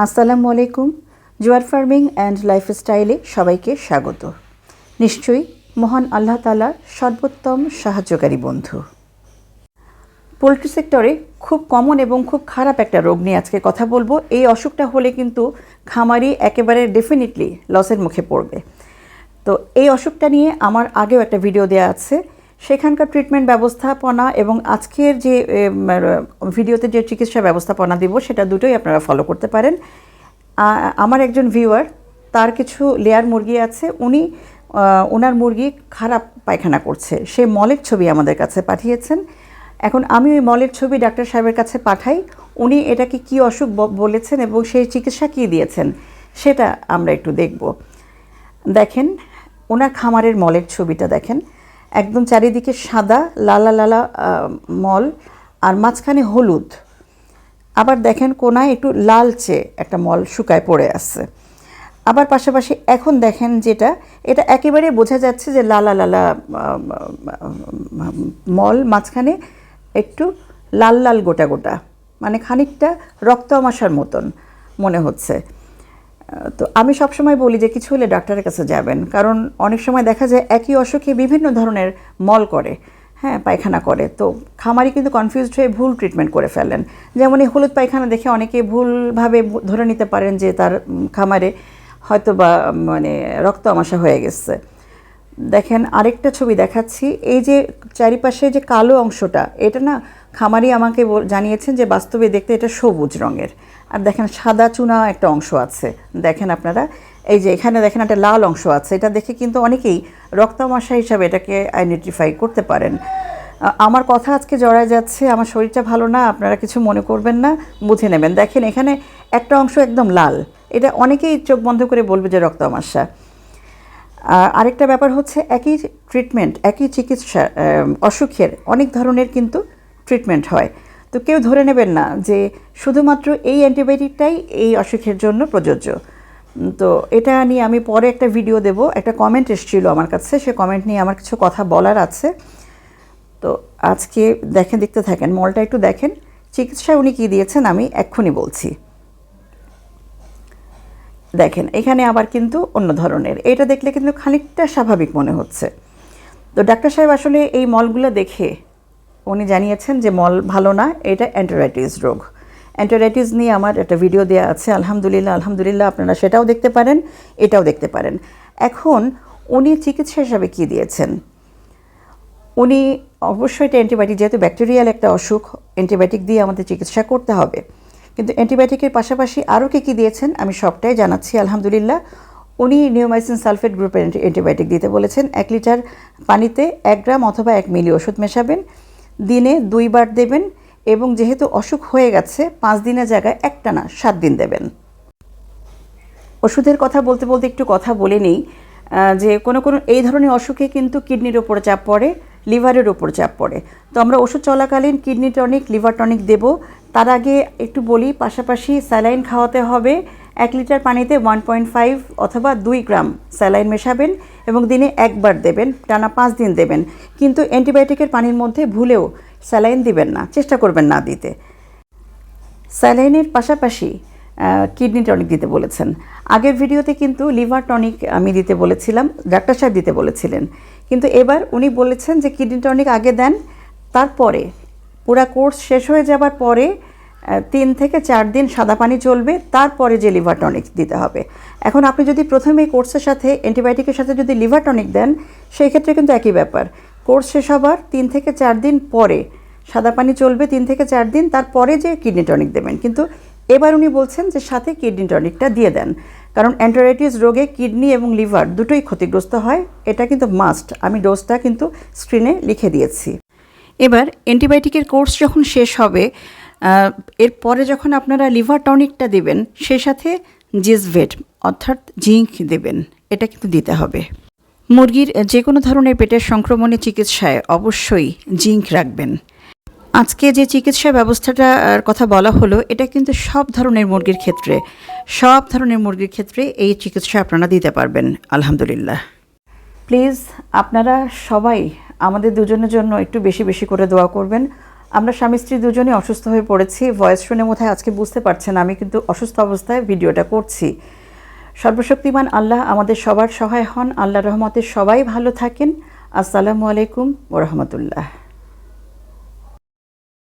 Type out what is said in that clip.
আসসালামু আলাইকুম। জোয়ার ফার্মিং অ্যান্ড লাইফস্টাইলে সবাইকে স্বাগত। নিশ্চয়ই মহান আল্লাহ তালা সর্বোত্তম সাহায্যকারী বন্ধু। পোলট্রি সেক্টরে খুব কমন এবং খুব খারাপ একটা রোগ নিয়ে আজকে কথা বলব। এই অসুখটা হলে কিন্তু খামারি একেবারে ডেফিনেটলি লসের মুখে পড়বে। তো এই অসুখটা নিয়ে আমার আগেও একটা ভিডিও দেওয়া আছে। সেখানকার ট্রিটমেন্ট ব্যবস্থাপনা এবং আজকের যে ভিডিওতে যে চিকিৎসা ব্যবস্থাপনা দিব, সেটা দুটোই আপনারা ফলো করতে পারেন। আমার একজন ভিউয়ার তার কিছু লেয়ার মুরগি আছে, উনি ওনার মুরগি খারাপ পায়খানা করছে। সে মলের ছবি আমাদের কাছে পাঠিয়েছেন। এখন আমি ওই মলের ছবি ডাক্তার সাহেবের কাছে পাঠাই, উনি এটাকে কি অসুখ বলেছেন এবং সেই চিকিৎসা কী দিয়েছেন, সেটা আমরা একটু দেখব। দেখেন, ওনার খামারের মলের ছবিটা দেখেন। একদম চারিদিকে সাদা, লালা লালা মল, আর মাঝখানে হলুদ। আবার দেখেন কোনায় একটু লালচে একটা মল শুকায় পড়ে আছে। আবার পাশাপাশি এখন দেখেন যেটা, এটা একেবারে বোঝা যাচ্ছে যে লালা লালা মল মাঝখানে একটু লাল লাল গোটা গোটা মানে খানিকটা রক্ত আমাশার মতন মনে হচ্ছে। তো আমি সবসময় বলি যে কিছু হলে ডাক্তারের কাছে যাবেন। কারণ অনেক সময় দেখা যায় একই অসুখে বিভিন্ন ধরনের মল করে হ্যাঁ পায়খানা করে। তো খামারি কিন্তু কনফিউজড হয়ে ভুল ট্রিটমেন্ট করে ফেলেন। যেমন এই হলুদ পায়খানা দেখে অনেকে ভুলভাবে ধরে নিতে পারেন যে তার খামারে হয়তো বা মানে রক্ত আমাশা হয়ে গেছে। দেখেন আরেকটা ছবি দেখাচ্ছি। এই যে চারিপাশে যে কালো অংশটা, এটা না খামারি আমাকে জানিয়েছেন যে বাস্তবে দেখতে এটা সবুজ রঙের। আর দেখেন সাদা চুনা একটা অংশ আছে। দেখেন আপনারা, এই যে এখানে দেখেন একটা লাল অংশ আছে। এটা দেখে কিন্তু অনেকেই রক্তামাশা হিসাবে এটাকে আইডেন্টিফাই করতে পারেন। আমার কথা আজকে জড়ায় যাচ্ছে, আমার শরীরটা ভালো না, আপনারা কিছু মনে করবেন না, বুঝে নেবেন। দেখেন এখানে একটা অংশ একদম লাল। এটা অনেকেই চোখ বন্ধ করে বলবে যে রক্তামাশা। আর আরেকটা ব্যাপার হচ্ছে একই ট্রিটমেন্ট একই চিকিৎসা অসুখের অনেক ধরনের কিন্তু ট্রিটমেন্ট হয়। তো কেউ ধরে নেবেন না যে শুধুমাত্র এই অ্যান্টিবায়োটিকটাই এই অসুখের জন্য প্রযোজ্য। তো এটা নিয়ে আমি পরে একটা ভিডিও দেব। একটা কমেন্ট এসেছিল আমার কাছে। সে কমেন্ট নিয়ে আমার কিছু কথা বলার আছে। তো আজকে দেখেন, দেখতে থাকেন, মলটা একটু দেখেন। চিকিৎসা উনি কী দিয়েছেন আমি এক্ষুনি বলছি। দেখেন, এখানে আবার কিন্তু অন্য ধরনের। এটা দেখলে কিন্তু খানিকটা স্বাভাবিক মনে হচ্ছে। তো ডাক্তার সাহেব আসলে এই মলগুলো দেখে উনি জানিয়েছেন যে মল ভালো না, এটা অ্যান্টারাইটিস রোগ। অ্যান্টারাইটিস নিয়ে আমার একটা ভিডিও দেওয়া আছে, আলহামদুলিল্লাহ আলহামদুলিল্লাহ, আপনারা সেটাও দেখতে পারেন, এটাও দেখতে পারেন। এখন উনি চিকিৎসা হিসাবে কী দিয়েছেন? উনি অবশ্যই এটা অ্যান্টিবায়োটিক, যেহেতু ব্যাকটেরিয়াল একটা অসুখ, অ্যান্টিবায়োটিক দিয়ে আমাদের চিকিৎসা করতে হবে। কিন্তু অ্যান্টিবায়োটিকের পাশাপাশি আরও কী কী দিয়েছেন, আমি সবটাই জানাচ্ছি, আলহামদুলিল্লাহ। উনি নিওমাইসিন সালফেট গ্রুপের অ্যান্টিবায়োটিক দিতে বলেছেন, এক লিটার পানিতে এক গ্রাম অথবা এক মিলি ওষুধ মেশাবেন। দিনে দুইবার দেবেন এবং যেহেতু অসুখ হয়ে গেছে, পাঁচ দিনের জায়গায় একটা না সাত দিন দেবেন। ওষুধের কথা বলতে বলতে একটু কথা বলে নিই যে কোনো কোনো এই ধরনের অসুখে কিন্তু কিডনির ওপর চাপ পড়ে, লিভারের ওপর চাপ পড়ে। তো আমরা ওষুধ চলাকালীন কিডনি টনিক, লিভার টনিক দেব। তার আগে একটু বলি, পাশাপাশি স্যালাইন খাওয়াতে হবে এক লিটার পানিতে ওয়ান পয়েন্ট ফাইভ অথবা দুই গ্রাম স্যালাইন মেশাবেন এবং দিনে একবার দেবেন, টানা পাঁচ দিন দেবেন। কিন্তু অ্যান্টিবায়োটিকের পানির মধ্যে ভুলেও স্যালাইন দিবেন না, চেষ্টা করবেন না দিতে। স্যালাইনের পাশাপাশি কিডনি টনিক দিতে বলেছেন। আগের ভিডিওতে কিন্তু লিভার টনিক আমি দিতে বলেছিলাম, ডাক্তার সাহেব দিতে বলেছিলেন। কিন্তু এবার উনি বলেছেন যে কিডনি টনিক আগে দেন, তারপরে পুরা কোর্স শেষ হয়ে যাবার পরে তিন থেকে চার দিন সাদা পানি চলবে, তারপরে যে লিভার টনিক দিতে হবে। এখন আপনি যদি প্রথমে কোর্সের সাথে, অ্যান্টিবায়োটিকের সাথে যদি লিভার টনিক দেন সেই ক্ষেত্রে কিন্তু একই ব্যাপার। কোর্স শেষ হবার তিন থেকে চার দিন পরে সাদা পানি চলবে, তিন থেকে চার দিন, তারপরে যে কিডনি টনিক দেবেন। কিন্তু এবার উনি বলছেন যে সাথে কিডনি টনিকটা দিয়ে দেন। কারণ অ্যান্টারাইটিস রোগে কিডনি এবং লিভার দুটোই ক্ষতিগ্রস্ত হয়, এটা কিন্তু মাস্ট। আমি ডোজটা কিন্তু স্ক্রিনে লিখে দিয়েছি। এবার অ্যান্টিবায়োটিকের কোর্স যখন শেষ হবে এরপরে যখন আপনারা লিভার টনিকটা দেবেন সেই সাথে জিসভেট, অর্থাৎ জিঙ্ক দেবেন, এটা কিন্তু দিতে হবে। মুরগির যে কোনো ধরনের পেটের সংক্রমণের চিকিৎসায় অবশ্যই জিঙ্ক রাখবেন। আজকে যে চিকিৎসা ব্যবস্থাটার কথা বলা হলো, এটা কিন্তু সব ধরনের মুরগির ক্ষেত্রে, সব ধরনের মুরগির ক্ষেত্রে এই চিকিৎসা আপনারা দিতে পারবেন, আলহামদুলিল্লাহ। প্লিজ, আপনারা সবাই আমাদের দুজনের জন্য একটু বেশি বেশি করে দোয়া করবেন। আমরা স্বামী স্ত্রী দুজনেই অসুস্থ হয়ে পড়েছি ভয়েস শুনে মোথায় আজকে বুঝতে পারছেন আমি কিন্তু অসুস্থ অবস্থায় ভিডিওটা করছি। সর্বশক্তিমান আল্লাহ আমাদের সবার সহায় হন আল্লাহ রহমতে সবাই ভালো থাকেন। আসসালামু আলাইকুম ওরহমতুল্লাহ